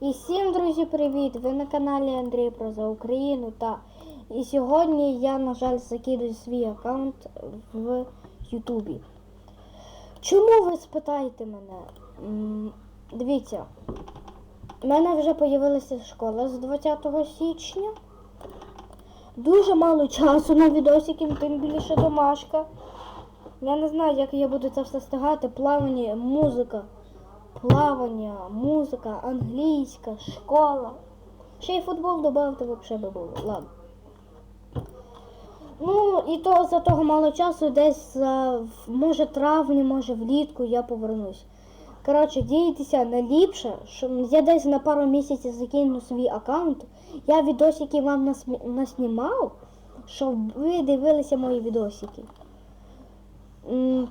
І всім, друзі, привіт! Ви на каналі Андрій про за Україну та і сьогодні я, на жаль, закидую свій аккаунт в Ютубі. Чому ви спитаєте мене? М, Дивіться, в мене вже з'явилася школа з 20 січня. Дуже мало часу на відосики, тим більше домашка. Я не знаю, як я буду це все встигати. Плавання, музика плавання, музика, англійська, школа. Ще й футбол додати взагалі би було. Ладно. Ну, і то за того мало часу, десь за, може травні, може влітку я повернусь. Коротше, дійтеся наліпше, що я десь на пару місяців закину свій аккаунт. Я відосики вам наснімав, щоб ви дивилися мої відосики.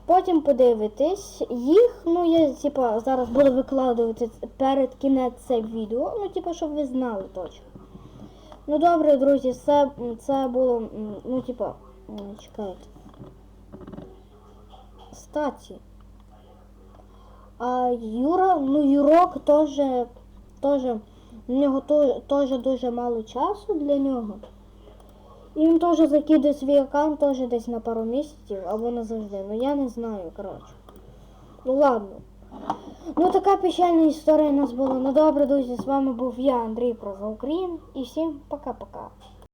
Потім подивитись їх. Ну, я типа зараз буду викладувати перед кінець це відео. Ну, типа, щоб ви знали точно. Ну добре, друзі, це, це було. Ну, типа, чекайте. Статі. А Юра, ну Юрок теж, теж, в нього теж дуже мало часу для нього. І він теж закидує свій аккаунт теж десь на пару місяців або назавжди. Ну я не знаю, коротше. Ну ладно. Ну така печальна історія у нас була. Ну добре, друзі, з вами був я, Андрій про за І всім пока-пока.